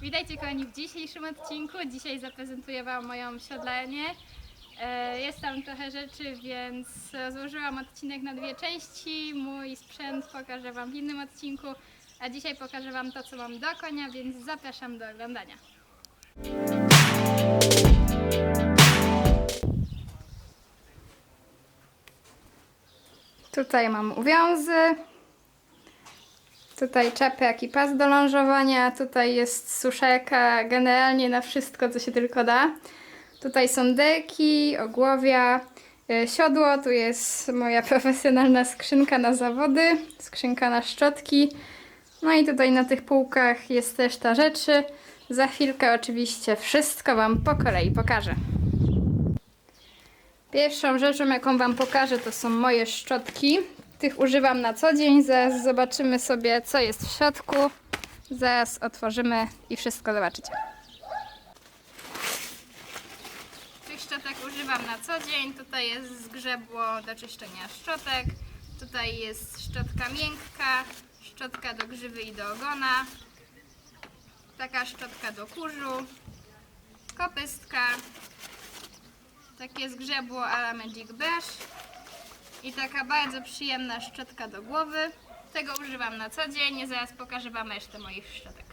Witajcie kochani w dzisiejszym odcinku. Dzisiaj zaprezentuję Wam moją siodlanie. Jest tam trochę rzeczy, więc złożyłam odcinek na dwie części. Mój sprzęt pokażę Wam w innym odcinku, a dzisiaj pokażę Wam to, co mam do konia, więc zapraszam do oglądania. Tutaj mam uwiązy. Tutaj czepek i pas do lążowania. Tutaj jest suszarka generalnie na wszystko, co się tylko da. Tutaj są deki, ogłowia, y, siodło. Tu jest moja profesjonalna skrzynka na zawody, skrzynka na szczotki. No i tutaj na tych półkach jest też ta rzeczy. Za chwilkę oczywiście wszystko Wam po kolei pokażę. Pierwszą rzeczą, jaką Wam pokażę, to są moje szczotki. Tych używam na co dzień. Zaraz zobaczymy sobie, co jest w środku. Zaraz otworzymy i wszystko zobaczycie. Tych szczotek używam na co dzień. Tutaj jest zgrzebło do czyszczenia szczotek. Tutaj jest szczotka miękka, szczotka do grzywy i do ogona. Taka szczotka do kurzu, kopystka, takie zgrzebło a la Magic Brush i taka bardzo przyjemna szczotka do głowy. Tego używam na co dzień. Zaraz pokażę Wam resztę moich szczotek.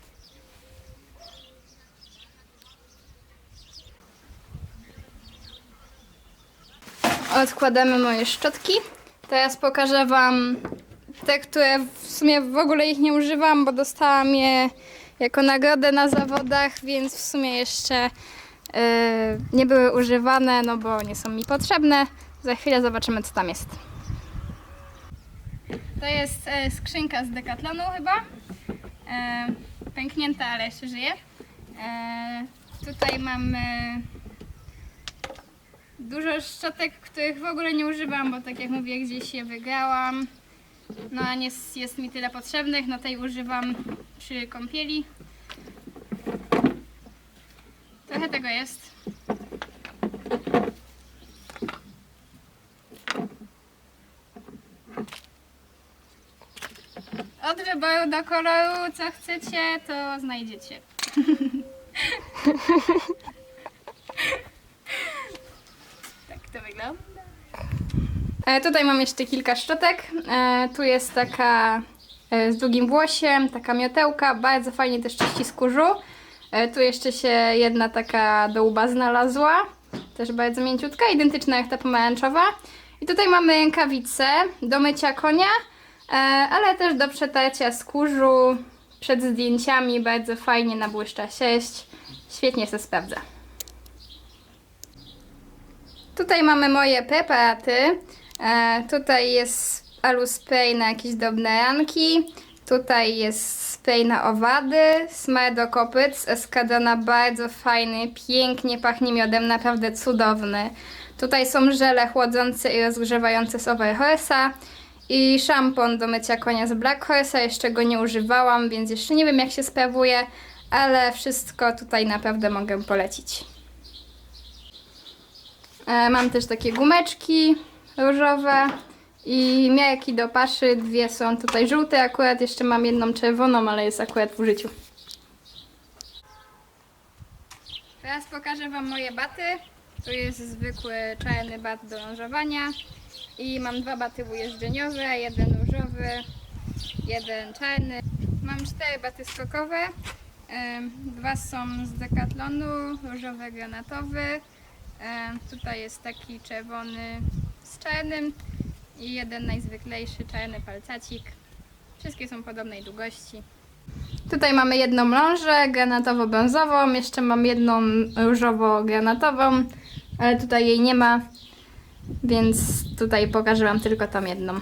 Odkładamy moje szczotki. Teraz pokażę Wam te, które w sumie w ogóle ich nie używam, bo dostałam je jako nagrodę na zawodach, więc w sumie jeszcze yy, nie były używane, no bo nie są mi potrzebne. Za chwilę zobaczymy, co tam jest. To jest e, skrzynka z Decathlonu chyba. E, pęknięta, ale jeszcze żyje. E, tutaj mamy dużo szczotek, których w ogóle nie używam, bo tak jak mówię, gdzieś je wygrałam. No a nie jest, mi tyle potrzebnych, no tej używam przy kąpieli. Trochę tego jest. Od wyboru do koloru, co chcecie, to znajdziecie. tak to wygląda. E, tutaj mam jeszcze kilka szczotek. E, tu jest taka e, z długim włosiem, taka miotełka, bardzo fajnie też czyści skórzu. E, tu jeszcze się jedna taka do łba znalazła, też bardzo mięciutka, identyczna jak ta pomarańczowa. I tutaj mamy rękawice do mycia konia, ale też do przetarcia skórzu przed zdjęciami, bardzo fajnie nabłyszcza sześć. Świetnie się sprawdza. Tutaj mamy moje preparaty. E, tutaj jest aluspray na jakieś drobne ranki. Tutaj jest spray na owady, smar do kopyt eskadrona bardzo fajny, pięknie pachnie miodem, naprawdę cudowny. Tutaj są żele chłodzące i rozgrzewające z Overhorse'a i szampon do mycia konia z Black Horse'a. Jeszcze go nie używałam, więc jeszcze nie wiem jak się sprawuje, ale wszystko tutaj naprawdę mogę polecić. E, Mam też takie gumeczki różowe i miarki do paszy. Dwie są tutaj żółte akurat, jeszcze mam jedną czerwoną, ale jest akurat w użyciu. Teraz pokażę Wam moje baty. Tu jest zwykły czarny bat do lążowania i mam dwa baty ujeżdżeniowe, jeden różowy, jeden czarny. Mam cztery baty skokowe. Dwa są z Decathlonu, różowy, granatowy. Tutaj jest taki czerwony z czarnym i jeden najzwyklejszy czarny palcacik. Wszystkie są podobnej długości. Tutaj mamy jedną lążę granatowo-brązową, jeszcze mam jedną różowo-granatową, ale tutaj jej nie ma, więc tutaj pokażę Wam tylko tą jedną.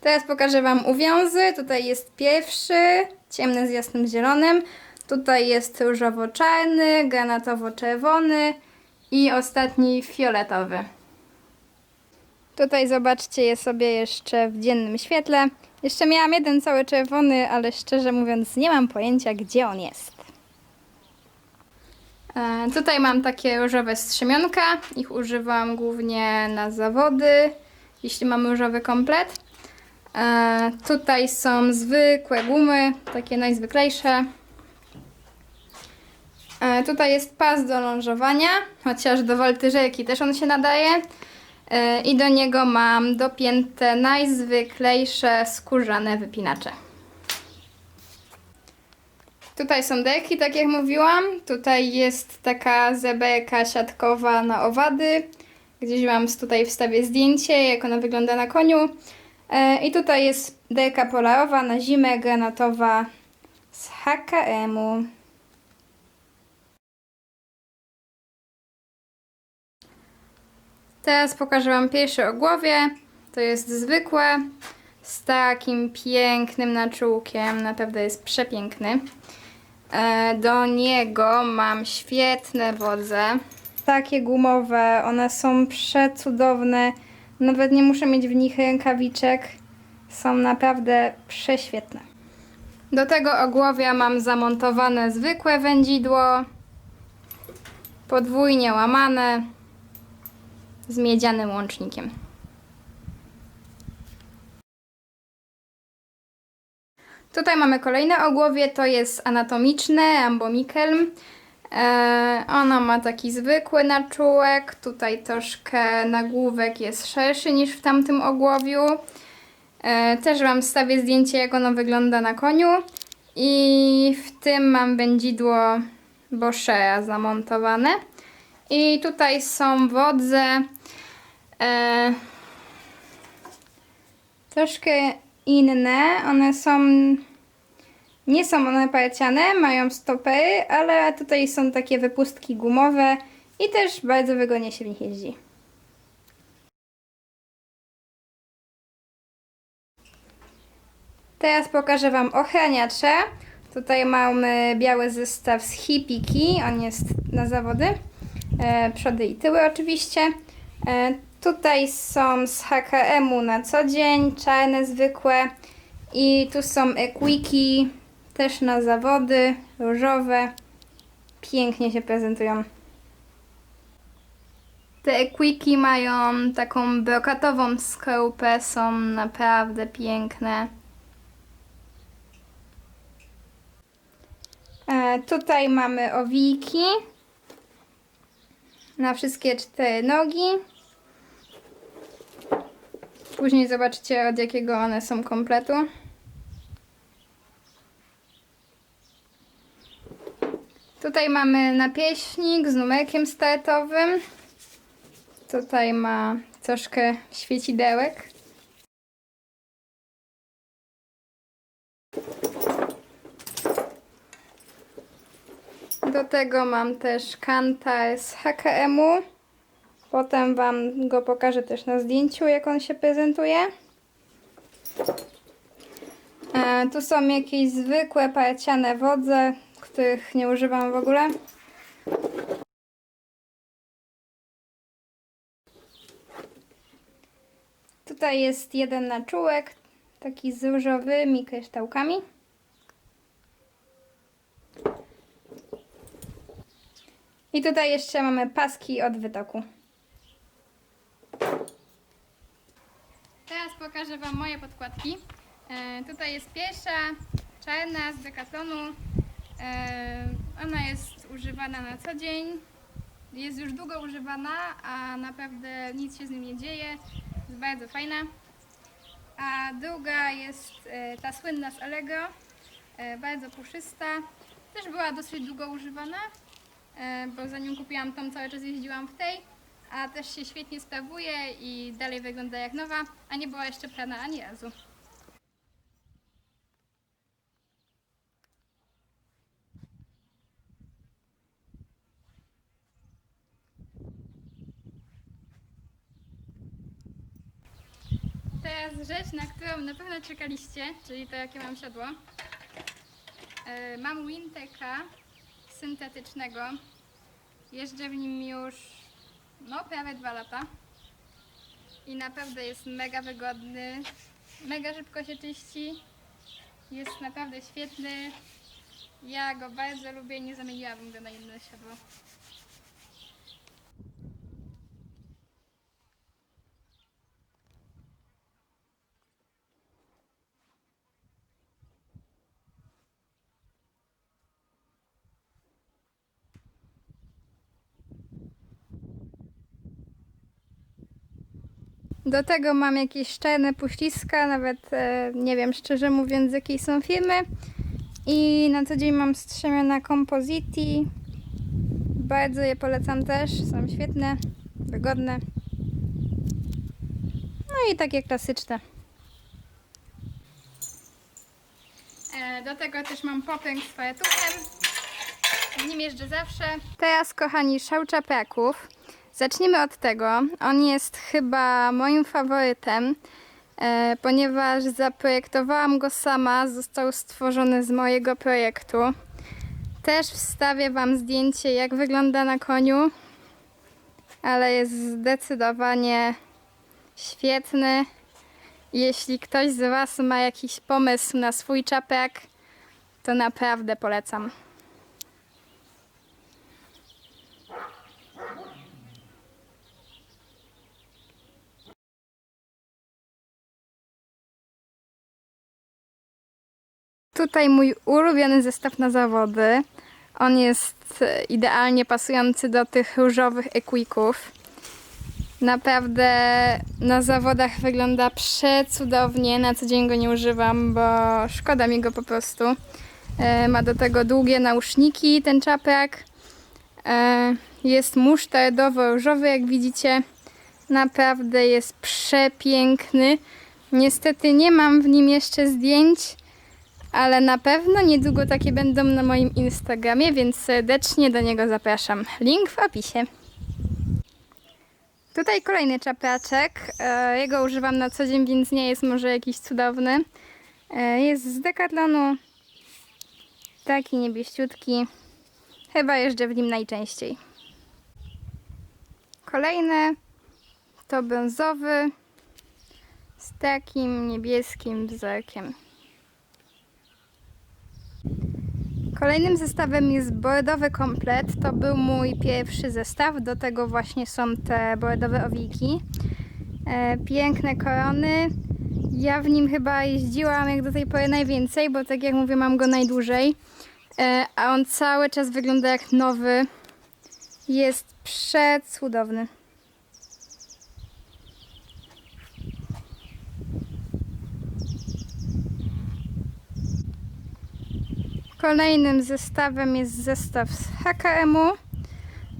Teraz pokażę Wam uwiązy. Tutaj jest pierwszy, ciemny z jasnym zielonym. Tutaj jest różowo-czarny, granatowo-czerwony i ostatni fioletowy. Tutaj zobaczcie je sobie jeszcze w dziennym świetle. Jeszcze miałam jeden cały czerwony, ale szczerze mówiąc nie mam pojęcia gdzie on jest. E, tutaj mam takie różowe strzemionka. Ich używam głównie na zawody, jeśli mamy różowy komplet. E, tutaj są zwykłe gumy, takie najzwyklejsze. E, tutaj jest pas do lążowania, chociaż do woltyżerki też on się nadaje. I do niego mam dopięte najzwyklejsze skórzane wypinacze. Tutaj są deki, tak jak mówiłam. Tutaj jest taka zeberka siatkowa na owady. Gdzieś Wam tutaj wstawię zdjęcie, jak ona wygląda na koniu. E, I tutaj jest deka polarowa na zimę granatowa z HKM-u. Teraz pokażę Wam pierwsze ogłowie. To jest zwykłe, z takim pięknym naczółkiem. Naprawdę jest przepiękny. E, Do niego mam świetne wodze. Takie gumowe, one są przecudowne. Nawet nie muszę mieć w nich rękawiczek. Są naprawdę prześwietne. Do tego ogłowia mam zamontowane zwykłe wędzidło. Podwójnie łamane z miedzianym łącznikiem. Tutaj mamy kolejne ogłowie, to jest anatomiczne, ambomikelm. E, ono ma taki zwykły naczółek, tutaj troszkę nagłówek jest szerszy niż w tamtym ogłowiu. E, też Wam wstawię zdjęcie, jak ono wygląda na koniu. I w tym mam wędzidło Boschera zamontowane. I tutaj są wodze e, troszkę inne. One są. Nie są one parciane, mają stopery, ale tutaj są takie wypustki gumowe i też bardzo wygodnie się w nich jeździ. Teraz pokażę Wam ochraniacze. Tutaj mamy biały zestaw z Hipiki, on jest na zawody. E, przody i tyły oczywiście. E, tutaj są z HKM-u na co dzień, czarne zwykłe. I tu są equiki, też na zawody, różowe. Pięknie się prezentują. Te equiki mają taką brokatową skorupę, są naprawdę piękne. E, tutaj mamy owiki na wszystkie cztery nogi. Później zobaczycie od jakiego one są kompletu. Tutaj mamy napieśnik z numerkiem startowym. Tutaj ma troszkę świecidełek. Do tego mam też kantar z HKM-u. Potem Wam go pokażę też na zdjęciu, jak on się prezentuje. E, tu są jakieś zwykłe parciane wodze, których nie używam w ogóle. Tutaj jest jeden naczółek, taki z różowymi kryształkami. I tutaj jeszcze mamy paski od wytoku. Teraz pokażę Wam moje podkładki. E, tutaj jest pierwsza, czarna z dekatonu. E, ona jest używana na co dzień. Jest już długo używana, a naprawdę nic się z nim nie dzieje. Jest bardzo fajna. A druga jest e, ta słynna z Allegro. E, bardzo puszysta. Też była dosyć długo używana, e, bo zanim kupiłam tą cały czas jeździłam w tej, a też się świetnie sprawuje i dalej wygląda jak nowa, a nie była jeszcze prana ani razu. Teraz rzecz, na którą na pewno czekaliście, czyli to jakie mam siodło. E, Mam Winteka syntetycznego. Jeżdżę w nim już no prawie dwa lata. I naprawdę jest mega wygodny. Mega szybko się czyści. Jest naprawdę świetny. Ja go bardzo lubię, nie zamieniłabym go na inne siodło. Do tego mam jakieś czarne puściska, nawet e, nie wiem szczerze mówiąc z jakiej są firmy. I na co dzień mam strzemiona Compositi. Bardzo je polecam też, są świetne, wygodne. No i takie klasyczne. E, Do tego też mam popęk z fajetuchem. Z nim jeżdżę zawsze. Teraz, kochani, szał czapeków. Zacznijmy od tego. On jest chyba moim faworytem, e, ponieważ zaprojektowałam go sama. Został stworzony z mojego projektu. Też wstawię Wam zdjęcie, jak wygląda na koniu, ale jest zdecydowanie świetny. Jeśli ktoś z Was ma jakiś pomysł na swój czapek, to naprawdę polecam. Tutaj mój ulubiony zestaw na zawody. On jest e, idealnie pasujący do tych różowych ekwików. Naprawdę na zawodach wygląda przecudownie. Na co dzień go nie używam, bo szkoda mi go po prostu. E, Ma do tego długie nauszniki, ten czapek. E, Jest musztardowo-różowy, jak widzicie. Naprawdę jest przepiękny. Niestety nie mam w nim jeszcze zdjęć, ale na pewno niedługo takie będą na moim Instagramie, więc serdecznie do niego zapraszam. Link w opisie. Tutaj kolejny czapraczek. E, Jego używam na co dzień, więc nie jest może jakiś cudowny. E, Jest z Decathlonu. Taki niebieściutki. Chyba jeżdżę w nim najczęściej. Kolejny to brązowy z takim niebieskim wzorkiem. Kolejnym zestawem jest bordowy komplet. To był mój pierwszy zestaw. Do tego właśnie są te bordowe owiki. E, piękne korony. Ja w nim chyba jeździłam jak do tej pory najwięcej, bo tak jak mówię, mam go najdłużej. E, a on cały czas wygląda jak nowy. Jest przecudowny. Kolejnym zestawem jest zestaw z HKM-u.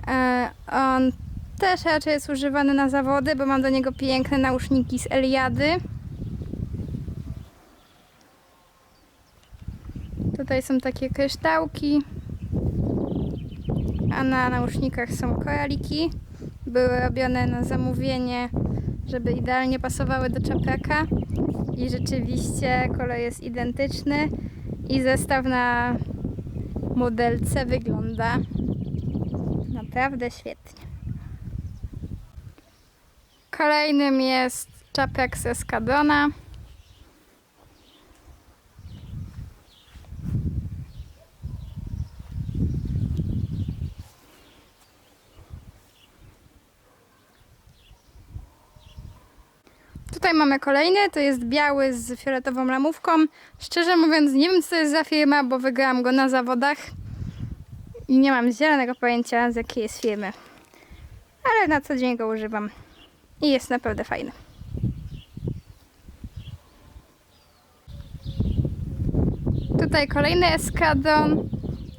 E, On też raczej jest używany na zawody, bo mam do niego piękne nauszniki z Eliady. Tutaj są takie kryształki, a na nausznikach są koraliki. Były robione na zamówienie, żeby idealnie pasowały do czapeka. I rzeczywiście kolor jest identyczny i zestaw na modelce wygląda naprawdę świetnie. Kolejnym jest czapek z Eskadrona. Tutaj mamy kolejny, to jest biały z fioletową ramówką. Szczerze mówiąc, nie wiem co to jest za firma, bo wygrałam go na zawodach i nie mam zielonego pojęcia z jakiej jest firmy. Ale na co dzień go używam i jest naprawdę fajny. Tutaj kolejny eskadron.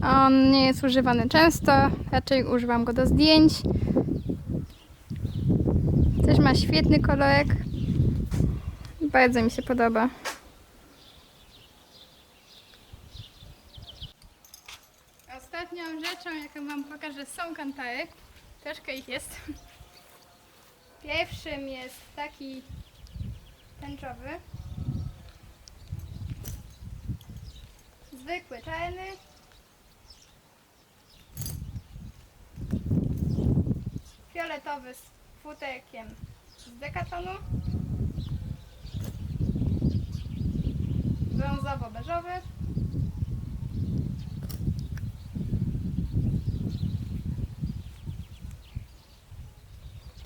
On nie jest używany często, raczej używam go do zdjęć. Też ma świetny kolorek. Bardzo mi się podoba. Ostatnią rzeczą, jaką Wam pokażę, są kantary. Troszkę ich jest. Pierwszym jest taki tęczowy. Zwykły czarny. Fioletowy z futerkiem z dekatonu. Brązowo-beżowy.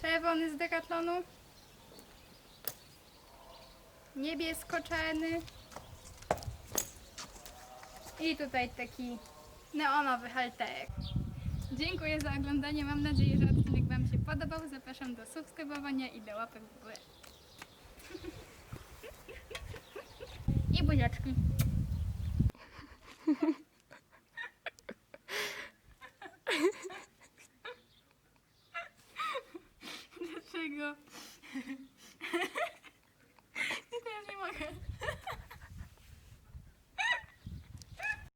Czerwony z dekatlonu. Niebiesko-czarny. I tutaj taki neonowy halterek. Dziękuję za oglądanie. Mam nadzieję, że odcinek Wam się podobał. Zapraszam do subskrybowania i do łapek w górę. I buziaczki. Dlaczego? Ja nie mogę.